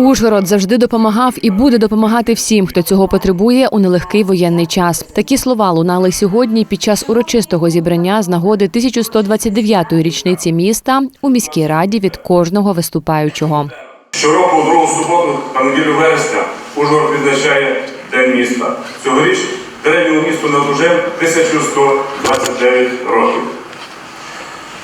Ужгород завжди допомагав і буде допомагати всім, хто цього потребує у нелегкий воєнний час. Такі слова лунали сьогодні під час урочистого зібрання з нагоди 1129-ї річниці міста у міській раді від кожного виступаючого. Щороку, другу суботу та неділю вересня, Ужгород відзначає День міста. Цьогоріч древньому місту наближив 1129 років.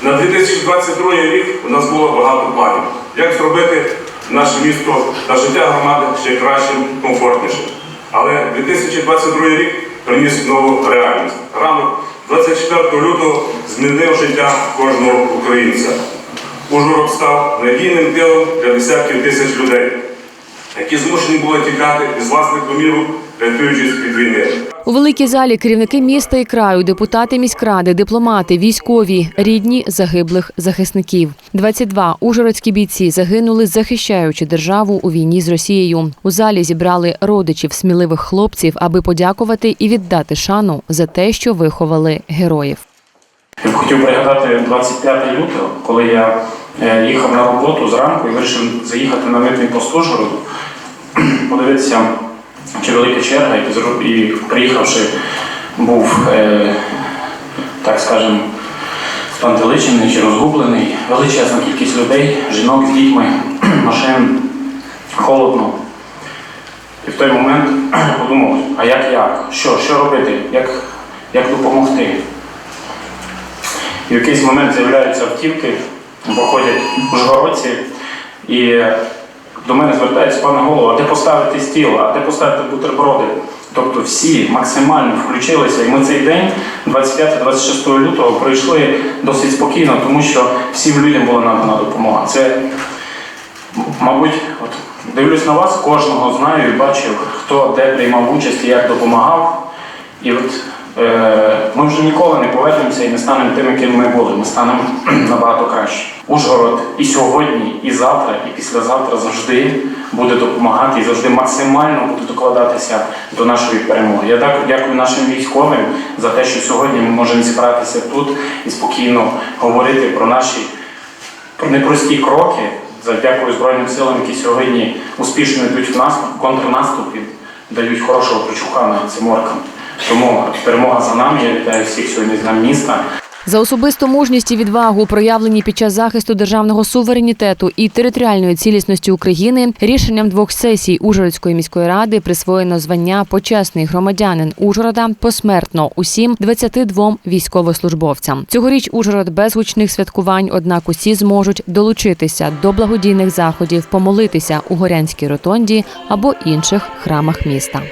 На 2022 рік у нас було багато планів. Як зробити наше місто та життя громади ще кращим, комфортнішим. Але 2022 рік приніс нову реальність. Ранок 24 лютого змінив життя кожного українця. Ужгород став надійним тилом для десятків тисяч людей, які змушені були тікати із власних домівок, рятуючись від війни. У великій залі керівники міста і краю, депутати міськради, дипломати, військові, рідні загиблих захисників. 22 ужгородські бійці загинули, захищаючи державу у війні з Росією. У залі зібрали родичів сміливих хлопців, аби подякувати і віддати шану за те, що виховали героїв. Я б хотів пригадати 25 лютого, коли я е, їхав на роботу зранку і вирішив заїхати на митний пост Ужгороду, подивитися, чи велика черга, і, і приїхавши, був, е, так скажемо, спантеличений чи розгублений, величезна кількість людей, жінок з дітьми, машин, холодно. І в той момент подумав, а як як? Що, що робити? Як, як допомогти? І в якийсь момент з'являються автівки, виходять ужгородці, і до мене звертається пане голово, а де поставити стіл, а де поставити бутерброди. Тобто всі максимально включилися, і ми цей день, 25-26 лютого, пройшли досить спокійно, тому що всім людям була надана допомога. Це, мабуть, от дивлюсь на вас, кожного знаю і бачив, хто де приймав участь і як допомагав. І от е, ми вже ніколи не повернемося і не станемо тим, яким ми були. Ми станемо набагато краще. Ужгород і сьогодні, і завтра, і післязавтра завжди буде допомагати і завжди максимально буде докладатися до нашої перемоги. Я так дякую нашим військовим за те, що сьогодні ми можемо зібратися тут і спокійно говорити про наші про непрості кроки. Дякую Збройним силам, які сьогодні успішно йдуть в наступ, контрнаступ і дають хорошого прочухана цим оркам. Тому перемога за нами. Я вітаю всіх сьогодні з нами міста. За особисту мужність і відвагу, проявлені під час захисту державного суверенітету і територіальної цілісності України, рішенням двох сесій Ужгородської міської ради присвоєно звання почесний громадянин Ужгорода посмертно усім 22 військовослужбовцям. Цьогоріч Ужгород без гучних святкувань, однак усі зможуть долучитися до благодійних заходів, помолитися у горянській ротонді або інших храмах міста.